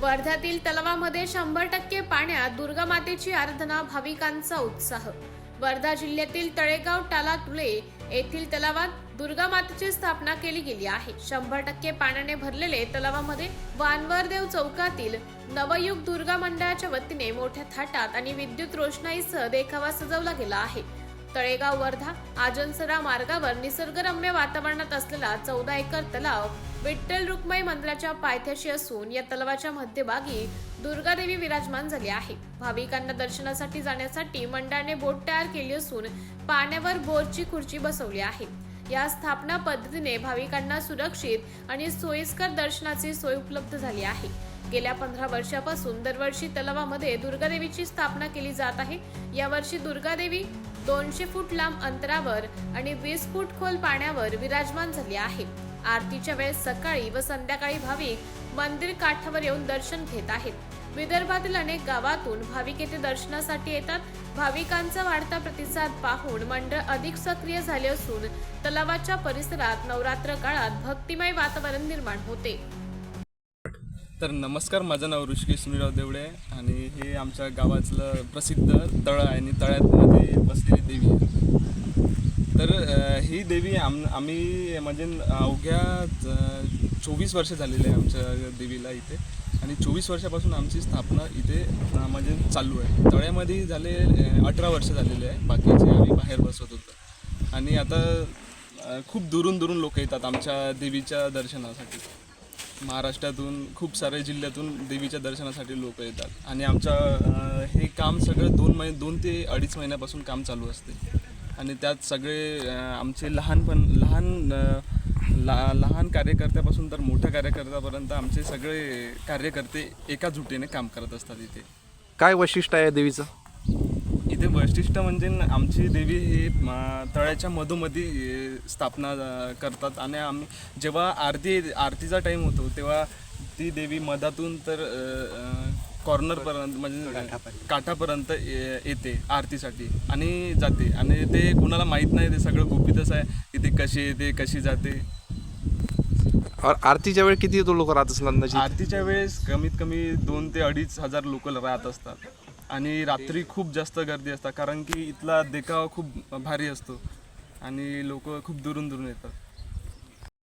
वर्ध्यातील तलावामध्ये शंभर टक्के पाण्यात दुर्गामातेची आराधना भाविकांचा उत्साह. वर्धा जिल्ह्यातील तळेगाव टाला तुळे येथील तलावात दुर्गा मातेची स्थापना केली गेली आहे. शंभर टक्के पाण्याने भरलेले तलावामध्ये वानवरदेव चौकातील नवयुग दुर्गा मंडळाच्या वतीने मोठ्या थाटात आणि विद्युत रोषणाईसह देखावा सजवला गेला आहे. तळेगाव वर्धा आजनसरा मार्गावर निसर्गरम्य वातावरणात असलेला चौदा एकर तलाव विठ्ठल रुक्माई मंदिराच्या पायथ्याशी असून या तलावाच्या मध्यभागी दुर्गादेवी विराजमान झाली आहे. भाविकांना दर्शनासाठी जाण्यासाठी मंडळाने बोट तयार केली असून पाण्यावर बोरची खुर्ची बसवली आहे. या स्थापना पद्धतीने भाविकांना सुरक्षित आणि सोयीस्कर दर्शनाची सोय उपलब्ध झाली आहे. गेल्या पंधरा वर्षापासून दरवर्षी तलावामध्ये दुर्गादेवीची स्थापना केली जात आहे. यावर्षी दुर्गादेवी दोनशे फूट लांब अंतरावर आणि वीस फूट खोल पाण्यावर विराजमान झाली आहे. आरतीच्या वेळेस सकाळी व संध्याकाळी भाविक मंदिर काठावर येऊन दर्शन घेत आहेत. विदर्भातील अनेक गावातून भाविक येथे दर्शनासाठी येतात. भाविकांचा वाढता प्रतिसाद पाहून मंडळ अधिक सक्रिय झाले असून तलावाच्या परिसरात नवरात्र काळात भक्तिमय वातावरण निर्माण होते. तर नमस्कार माझं नाव ऋषिकेश सुनीराव देवडे आणि हे आमच्या गावातलं प्रसिद्ध तळ आहे आणि तळ्यात बसलेली देवी आहे तर अ, ही देवी आम आम्ही म्हणजे अवघ्या चोवीस वर्ष झालेली आहे आमच्या देवीला इथे. आणि चोवीस वर्षापासून आमची स्थापना इथे म्हणजे चालू आहे. तळ्यामध्ये झाले अठरा वर्ष झालेले आहे. बाकीचे आम्ही बाहेर बसत होतो. आणि आता खूप दुरून दुरून लोक येतात आमच्या देवीच्या दर्शनासाठी. महाराष्ट्रातून खूप साऱ्या जिल्ह्यातून देवीच्या दर्शनासाठी लोक येतात. आणि आमच्या हे काम सगळं दोन महिने दोन ते अडीच महिन्यापासून काम चालू असते. आणि त्यात सगळे आमचे लहानपण लहान अ, ला लहान कार्यकर्त्यापासून तर मोठ्या कार्यकर्त्यापर्यंत आमचे सगळे कार्यकर्ते एका जुटीने काम करत असतात इथे. काय वैशिष्ट्य आहे देवीचं? इथे वैशिष्ट्य म्हणजे आमची देवी ही तळ्याच्या मधोमधी स्थापना करतात. आणि आम्ही जेव्हा आरती आरतीचा टाईम होतो तेव्हा ती देवी मधातून तर कॉर्नरपर्यंत म्हणजे काठापर्यंत. ये- येते आरतीसाठी आणि जाते. आणि ते कुणाला माहीत नाही ते सगळं गुपितच आहे. की ते कशी येते कशी जाते. और आरतीच्या वेळी किती लोक राहत अंदाजे आरतीच्या वेळेस कमीत कमी दोन ते अडीच हजार लोक राहत असतात. आणि रात्री खूप जास्त गर्दी असतात कारण की इथला देखावा खूप भारी असतो. आणि लोक खूप दुरून दुरून येतात.